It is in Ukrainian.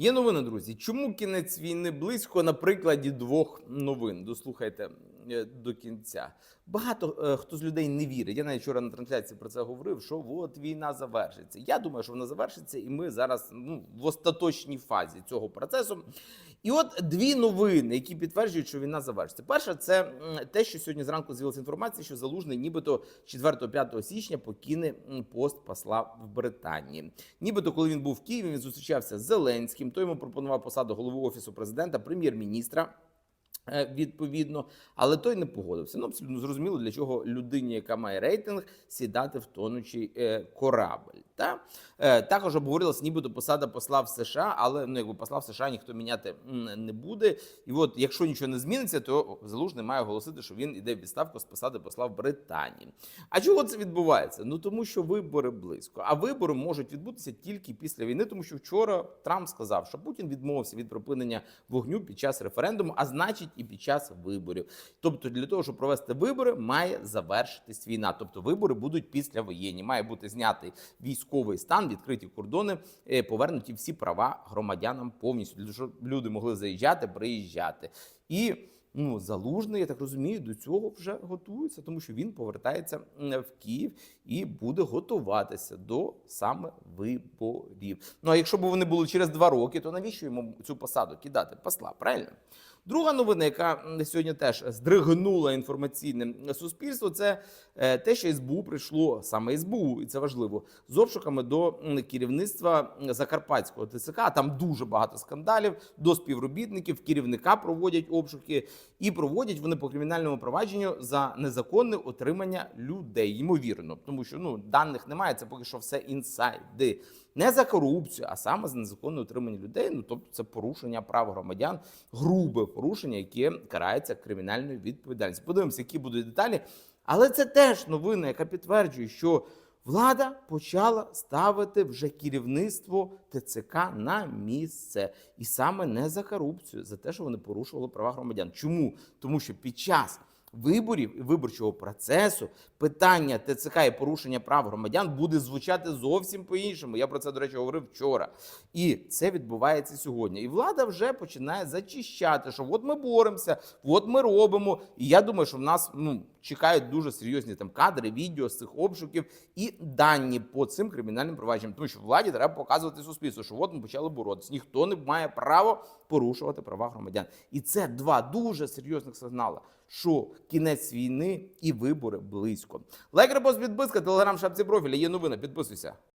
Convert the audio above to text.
Є новини, друзі. Чому кінець війни близько на прикладі двох новин? Дослухайте е, до кінця. Багато е, хто з людей не вірить. Я навіть вчора на трансляції про це говорив. Що от війна завершиться. Я думаю, що вона завершиться, і ми зараз ну, в остаточній фазі цього процесу. І от дві новини, які підтверджують, що війна завершиться. Перша це те, що сьогодні зранку з'явилася інформація, що залужний, нібито 4-5 січня покине пост посла в Британії. Нібито, коли він був в Києві, він зустрічався з Зеленським. Той йому пропонував посаду голови офісу президента, прем'єр-міністра. е, Відповідно, але той не погодився. Ну абсолютно зрозуміло, для чого людині, яка має рейтинг, сідати в тонучий е, корабль. Та е, також обговорилася нібито посада посла в США, але ну якби посла в США ніхто міняти не буде. І от, якщо нічого не зміниться, то залужний має оголосити, що він іде в відставку з посади посла в Британії. А чого це відбувається? Ну тому що вибори близько. А вибори можуть відбутися тільки після війни, тому що вчора Трамп сказав, що Путін відмовився від припинення вогню під час референдуму, а значить і під час виборів. Тобто, для того, щоб провести вибори, має завершитись війна. Тобто, вибори будуть після воєнні. Має бути знятий військовий стан, відкриті кордони, е, повернуті всі права громадянам повністю, щоб люди могли заїжджати, приїжджати. І ну, залужний, я так розумію, до цього вже готується, тому що він повертається в Київ і буде готуватися до саме виборів. Ну а якщо б вони були через два роки, то навіщо йому цю посаду кидати? Посла, правильно? Друга новина, яка сьогодні теж здригнула інформаційне суспільство, це е, те, що СБУ прийшло саме СБУ, і це важливо, з обшуками до керівництва Закарпатського ТЦК. Там дуже багато скандалів до співробітників, керівника проводять обшуки, і проводять вони по кримінальному провадженню за незаконне отримання людей. Ймовірно, тому що ну даних немає. Це поки що все інсайди. Не за корупцію, а саме за незаконне отримання людей. Ну тобто, це порушення прав громадян, грубе порушення, яке карається кримінальною відповідальністю. Подивимося, які будуть деталі. Але це теж новина, яка підтверджує, що влада почала ставити вже керівництво ТЦК на місце, і саме не за корупцію, за те, що вони порушували права громадян. Чому? Тому що під час виборів і виборчого процесу питання ТЦК і порушення прав громадян буде звучати зовсім по-іншому. Я про це, до речі, говорив вчора. І це відбувається сьогодні. І влада вже починає зачищати, що от ми боремося, от ми робимо. І я думаю, що в нас ну, чекають дуже серйозні там кадри, відео з цих обшуків і дані по цим кримінальним провадженням. Тому що владі треба показувати суспільству, що от ми почали боротися. Ніхто не має права порушувати права громадян. І це два дуже серйозних сигнали, що кінець війни і вибори близько. Лайк, репост, підписка, телеграм, шапці профіля. Є новина. Підписуйся.